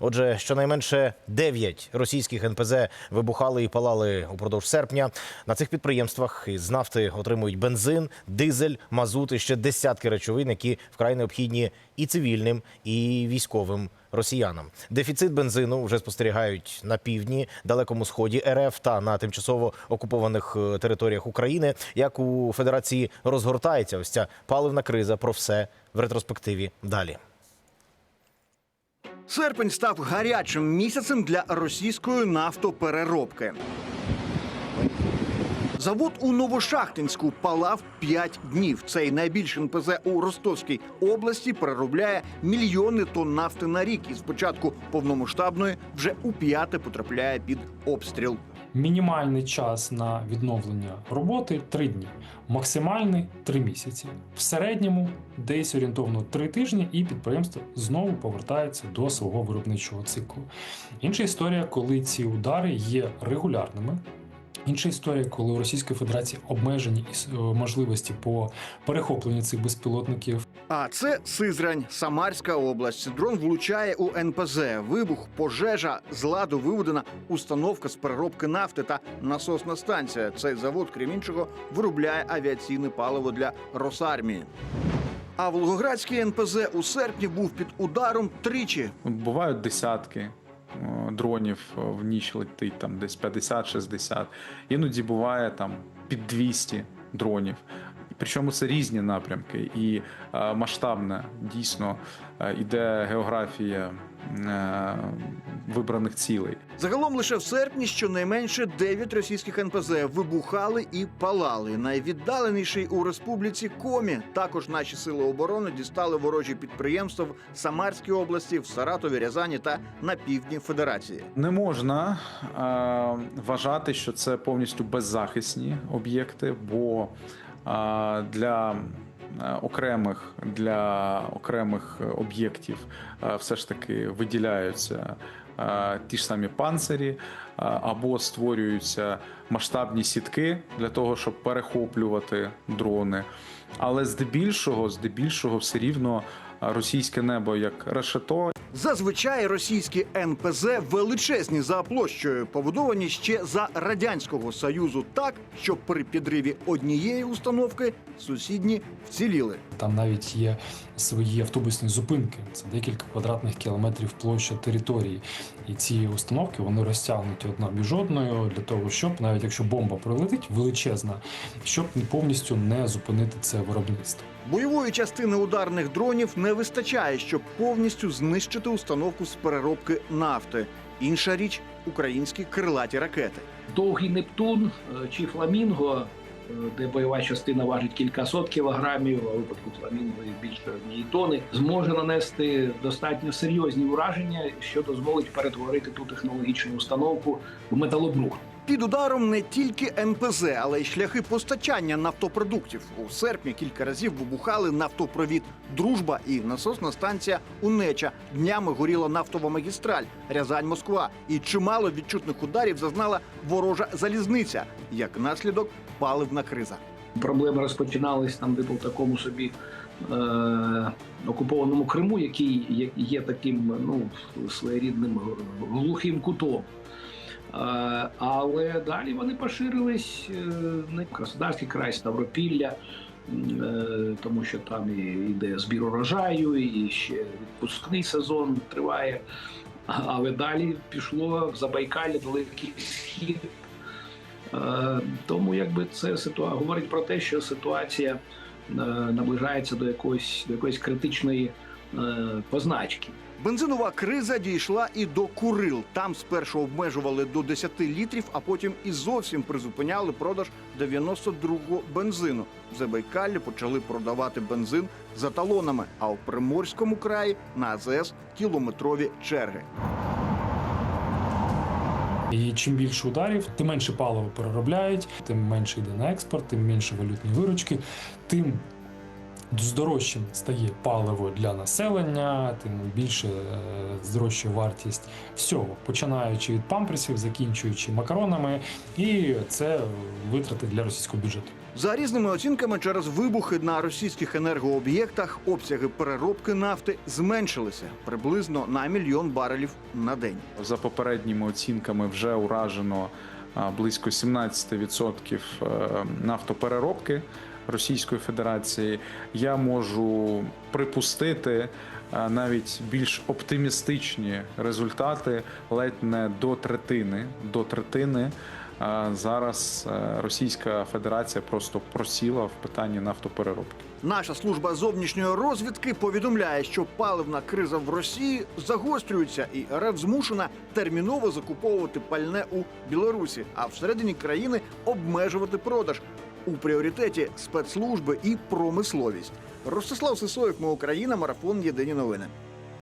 Отже, щонайменше 9 російських НПЗ вибухали і палали упродовж серпня. На цих підприємствах із нафти отримують бензин, дизель, мазут і ще десятки речовин, які вкрай необхідні і цивільним, і військовим росіянам. Дефіцит бензину вже спостерігають на півдні, далекому сході РФ та на тимчасово окупованих е, територіях України. Як у Федерації розгортається ось ця паливна криза. Про все в ретроспективі далі. Серпень став гарячим місяцем для російської нафтопереробки. Завод у Новошахтинську палав 5 днів. Цей найбільший НПЗ у Ростовській області переробляє мільйони тонн нафти на рік. І спочатку повномасштабної вже у п'яте потрапляє під обстріл. Мінімальний час на відновлення роботи 3 дні, максимальний 3 місяці. В середньому десь орієнтовно 3 тижні, і підприємство знову повертається до свого виробничого циклу. Інша історія, коли ці удари є регулярними. Інша історія, коли у Російської Федерації обмежені е, можливості по перехопленню цих безпілотників А це Сизрань, Самарська область. Дрон влучає у НПЗ. Вибух, пожежа, з ладу виведена установка з переробки нафти та насосна станція. Цей завод, крім іншого, виробляє авіаційне паливо для Росармії. А Волгоградський НПЗ у серпні був під ударом тричі. Бувають десятки дронів е, в ніч летить там десь 50-60. Іноді буває там під 200 дронів. Причому це різні напрямки, і е, масштабна дійсно е, іде географія е, вибраних цілей. Загалом лише в серпні щонайменше 9 російських НПЗ вибухали і палали. Найвіддаленіший у республіці Комі. Також наші сили оборони дістали ворожі підприємства в Самарській області, в Саратові, Рязані та на півдні Федерації. Не можна е, вважати, що це повністю беззахисні об'єкти, бо для е, окремих для окремих об'єктів е, все ж таки виділяються е, ті ж самі панцирі, або створюються масштабні сітки для того, щоб перехоплювати дрони. Але здебільшого, здебільшого, все рівно російське небо як решето, Зазвичай російські НПЗ величезні за площею, побудовані ще за радянського союзу, так щоб при підриві однієї установки сусідні вціліли. Там навіть є свої автобусні зупинки. Це декілька квадратних кілометрів площа території. І ці установки вони розтягнуті одна між одною для того, щоб навіть якщо бомба прилетить величезна, щоб повністю не зупинити це виробництво. Бойової частини ударних дронів не вистачає, щоб повністю знищити установку з переробки нафти. Інша річ українські крилаті ракети. довгий Нептун е, чи Фламінго, е, де бойова частина важить кількасот кілограмів, а випадку Фламінго більше однієї тони, зможе нанести достатньо серйозні ураження, що дозволить перетворити ту технологічну установку в металобрухт. Під ударом не тільки НПЗ, але й шляхи постачання нафтопродуктів. У серпні кілька разів вибухали нафтопровід Дружба і насосна станція Унеча. Днями горіла нафтова магістраль Рязань-Москва. І чимало відчутних ударів зазнала ворожа залізниця. Як наслідок паливна криза. Проблеми розпочинались там, де в такому собі е- окупованому Криму, який є таким ну, своєрідним глухим кутом. Е, Але далі вони поширились е, на Краснодарський край, Ставропілля, е, тому що там і йде збір урожаю, і ще відпускний сезон триває. Але далі пішло в Забайкалі, Далекий Схід. Е, Тому якби це ситуа... говорить про те, що ситуація наближається до якоїсь, до якоїсь критичної позначки. Бензинова криза дійшла і до Курил. Там спершу обмежували до 10 літрів, а потім і зовсім призупиняли продаж 92-го бензину. В Забайкалі почали продавати бензин за талонами, а у Приморському краї на АЗС кілометрові черги. І чим більше ударів, тим менше паливо переробляють, тим менше йде на експорт, тим менше валютні виручки, тим здорожчим стає паливо для населення, тим більше е, здорожчує вартість всього, починаючи від памперсів, закінчуючи макаронами, і це витрати для російського бюджету. За різними оцінками, через вибухи на російських енергооб'єктах обсяги переробки нафти зменшилися приблизно на мільйон барелів на день. За попередніми оцінками вже уражено близько 17% е, нафтопереробки Російської Федерації. Я можу припустити е, навіть більш оптимістичні результати, ледь не до третини. До третини е, зараз е, Російська Федерація просто просіла в питанні нафтопереробки. Наша служба зовнішньої розвідки повідомляє, що паливна криза в Росії загострюється, і РФ змушена терміново закуповувати пальне у Білорусі, а всередині країни обмежувати продаж. У пріоритеті спецслужби і промисловість. Ростислав Сисоєв, ми Україна, марафон Єдині новини.